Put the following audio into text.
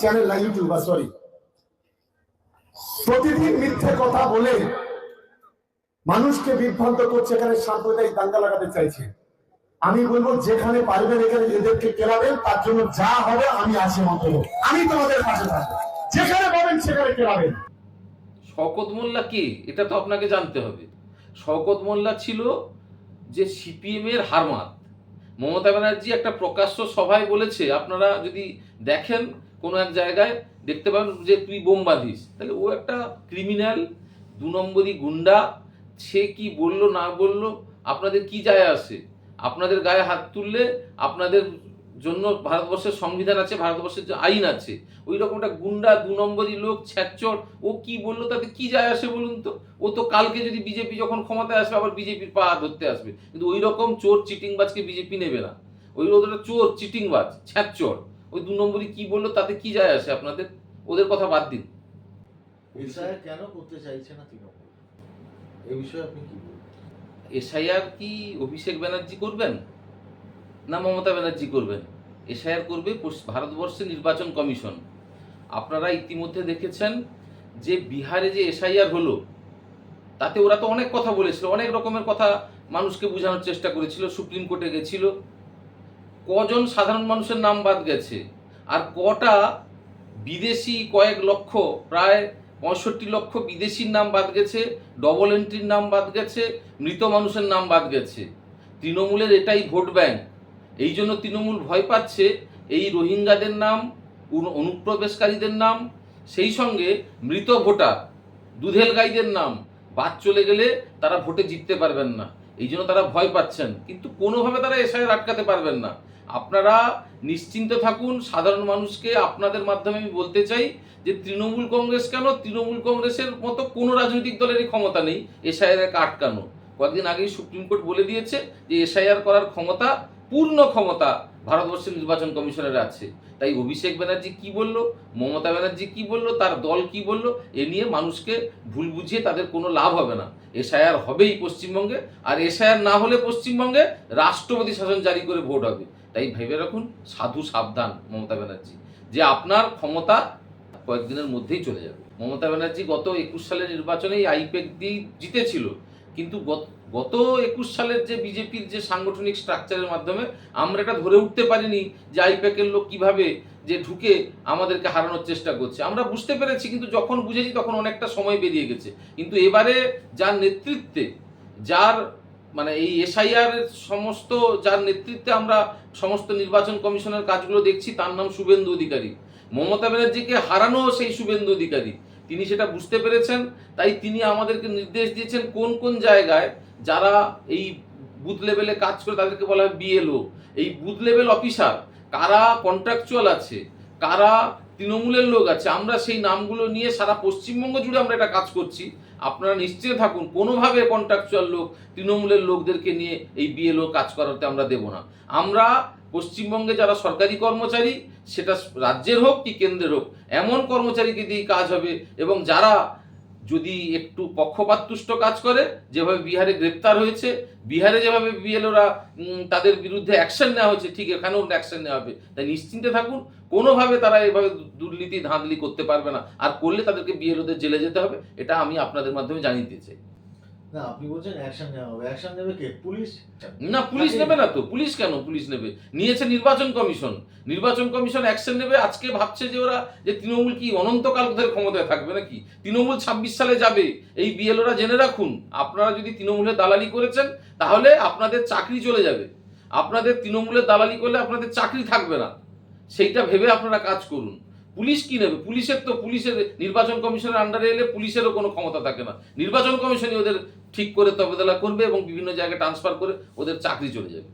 Channel না YouTuber sorry প্রতিদিন মিথ্যে কথা বলে মানুষকে বিভ্রান্ত করছে, এখানে সাম্প্রদায়িক দাঙ্গা লাগাতে চাইছে। আমি বলব, যেখানে পারবেন, এখানে এদেরকে কেলাবেন তার জন্য যা হবে আমি আছি অন্তত আমি তোমাদের পাশে থাকব। যেখানে পাবেন, সেখানে কেলাবেন শওকত মোল্লা কে? এটা তো আপনাকে জানতে হবে। শওকত মোল্লা ছিল যে সিপিএম এর হারমাত। মমতা ব্যানার্জি একটা প্রকাশ্য সভায় বলেছে, আপনারা যদি দেখেন কোনো এক জায়গায় দেখতে পাবেন যে তুই বোম বাঁধিস। তাহলে ও একটা ক্রিমিনাল দু নম্বরই গুন্ডা, সে কি বলল, না বলল, আপনাদের কি যায় আসে? আপনাদের গায়ে হাত তুললে আপনাদের জন্য ভারতবর্ষের সংবিধান আছে, ভারতবর্ষের যে আইন আছে। ওই রকম একটা গুন্ডা, দু নম্বরই লোক ছ্যাচর ও কি বলল, তাতে কি যায় আসে বলুন তো? ও তো কালকে যদি বিজেপি যখন ক্ষমতায় আসবে, আবার বিজেপির পা ধরতে আসবে। কিন্তু ওই রকম চোর, চিটিংবাজকে বিজেপি নেবে না। ওই ওদের চোর, চিটিংবাজ ছ্যাচর ওই দু নম্বরই কি বলল তাতে কি যায় আসে আপনাদের? ওদের কথা বাদ দিন। বিষয়ে কেন করতে চাইছে না তৃণমূল? এই বিষয়ে আপনি কি বলবেন? এসআইআর কি অভিষেক ব্যানার্জি করবেন না মমতা ব্যানার্জি করবেন? এসআইআর করবে ভারতবর্ষের নির্বাচন কমিশন। আপনারা ইতিমধ্যে দেখেছেন যে বিহারে যে এসআইআর হলো তাতে ওরা তো অনেক কথা বলেছিল অনেক রকমের কথা মানুষকে বোঝানোর চেষ্টা করেছিল সুপ্রিম কোর্টে গেছিল। কজন সাধারণ মানুষের নাম বাদ গেছে? আর কটা বিদেশি কয়েক লক্ষ, প্রায় পঁয়ষট্টি লক্ষ বিদেশির নাম বাদ গেছে ডবল এন্ট্রির নাম বাদ গেছে, মৃত মানুষের নাম বাদ গেছে। তৃণমূলের এটাই ভোট ব্যাংক এই জন্য তৃণমূল ভয় পাচ্ছে এই রোহিঙ্গাদের নাম অনু- অনুপ্রবেশকারীদের নাম, সেই সঙ্গে মৃত ভোটার, দুধেল গাইদের নাম, বাদ চলে গেলে তারা ভোটে জিততে পারবেন না। এই জন্য তারা ভয় পাচ্ছেন। কিন্তু কোনোভাবে তারা এসআইআর আটকাতে পারবেন না। আপনারা নিশ্চিন্ত থাকুন, সাধারণ মানুষকে আপনাদের মাধ্যমে আমি বলতে চাই যে তৃণমূল কংগ্রেস কেন? তৃণমূল কংগ্রেসের মতো কোনো রাজনৈতিক দলেরই ক্ষমতা নেই, এসআইআর আটকানো। কয়েকদিন আগেই সুপ্রিম কোর্ট বলে দিয়েছে যে এসআইআর করার ক্ষমতা, পূর্ণ ক্ষমতা ভারতবর্ষের নির্বাচন কমিশনের আছে। তাই অভিষেক ব্যানার্জি কি বলল? মমতা ব্যানার্জি কি বলল? তার দল কি বলল? এ নিয়ে মানুষকে ভুল বুঝিয়ে তাদের কোনো লাভ হবে না। এসআইআর হবেই পশ্চিমবঙ্গে, আর এসআইআর না হলে পশ্চিমবঙ্গে রাষ্ট্রপতি শাসন জারি করে ভোট হবে। তাই ভেবে রাখুন, সাধু সাবধান মমতা ব্যানার্জি। যে আপনার ক্ষমতা কয়েকদিনের মধ্যেই চলে যাবে। মমতা ব্যানার্জি গত একুশ সালের নির্বাচনেই আইপ্যাক দিয়ে জিতেছিল। কিন্তু গত- গত একুশ সালের যে বিজেপির যে সাংগঠনিক স্ট্রাকচারের মাধ্যমে আমরা এটা ধরে উঠতে পারিনি যে আইপ্যাকের লোক কীভাবে যে ঢুকে আমাদেরকে হারানোর চেষ্টা করছে। আমরা বুঝতে পেরেছি, কিন্তু যখন বুঝেছি তখন অনেকটা সময় বেরিয়ে গেছে। কিন্তু এবারে যার নেতৃত্বে, যার মানে এই এসআইআর সমস্ত যার নেতৃত্বে আমরা সমস্ত নির্বাচন কমিশনের কাজগুলো দেখছি, তার নাম শুভেন্দু অধিকারী। মমতা ব্যানার্জিকে হারানো সেই শুভেন্দু অধিকারী। তিনি সেটা বুঝতে পেরেছেন, তাই তিনি আমাদেরকে নির্দেশ দিয়েছেন কোন কোন জায়গায় যারা এই বুথ লেভেলে কাজ করে, তাদেরকে বলা হয় বিএলও এই বুথ লেভেল অফিসার, কারা কন্ট্রাকচুয়াল আছে, কারা তৃণমূলের লোক আছে, আমরা সেই নামগুলো নিয়ে সারা পশ্চিমবঙ্গ জুড়ে আমরা এটা কাজ করছি। আপনারা নিশ্চয় থাকুন, কোনোভাবে কন্ট্রাকচুয়াল লোক, তৃণমূলের লোকদেরকে নিয়ে এই বিএলও কাজ করাতে আমরা দেব না। আমরা পশ্চিমবঙ্গে যারা সরকারি কর্মচারী, সেটা রাজ্যের হোক কি কেন্দ্রের হোক, এমন কর্মচারীকে দিয়ে কাজ হবে এবং যারা যদি একটু পক্ষপাততুষ্ট কাজ করে, যেভাবে বিহারে গ্রেপ্তার হয়েছে, বিহারে যেভাবে বিএলওরা তাদের বিরুদ্ধে অ্যাকশন নেওয়া হয়েছে, ঠিক এখানেও অ্যাকশন নেওয়া হবে। তাই নিশ্চিন্তে থাকুন, কোনোভাবে তারা এভাবে দুর্নীতি, ধাঁধলি করতে পারবে না। আর করলে তাদেরকে বিএলওদের জেলে যেতে হবে, এটা আমি আপনাদের মাধ্যমে জানিয়ে চাই। না আপনি বলছেন অ্যাকশন নেওয়া হবে। অ্যাকশন নেবে কে? পুলিশ? না পুলিশ নেবে না তো। পুলিশ কেন পুলিশ নেবে? নিয়েছে নির্বাচন কমিশন। নির্বাচন কমিশন অ্যাকশন নেবে। আজকে ভাবছে যে ওরা যে তৃণমূল কি অনন্তকাল ধরে ক্ষমতায় থাকবে নাকি? তৃণমূল ছাব্বিশ সালে যাবে। এই বিএলওরা জেনে রাখুন আপনারা যদি তৃণমূলের দালালি করেছেন তাহলে আপনাদের চাকরি চলে যাবে। আপনাদের তৃণমূলের দালালি করলে আপনাদের চাকরি থাকবে না। সেইটা ভেবে আপনারা কাজ করুন। পুলিশ কি নেবে? পুলিশের তো পুলিশের নির্বাচন কমিশনের আন্ডারে এলে পুলিশেরও কোনো ক্ষমতা থাকে না। নির্বাচন কমিশনই ওদের ঠিক করে তবেদলা করবে এবং বিভিন্ন জায়গায় ট্রান্সফার করে ওদের চাকরি চলে যাবে।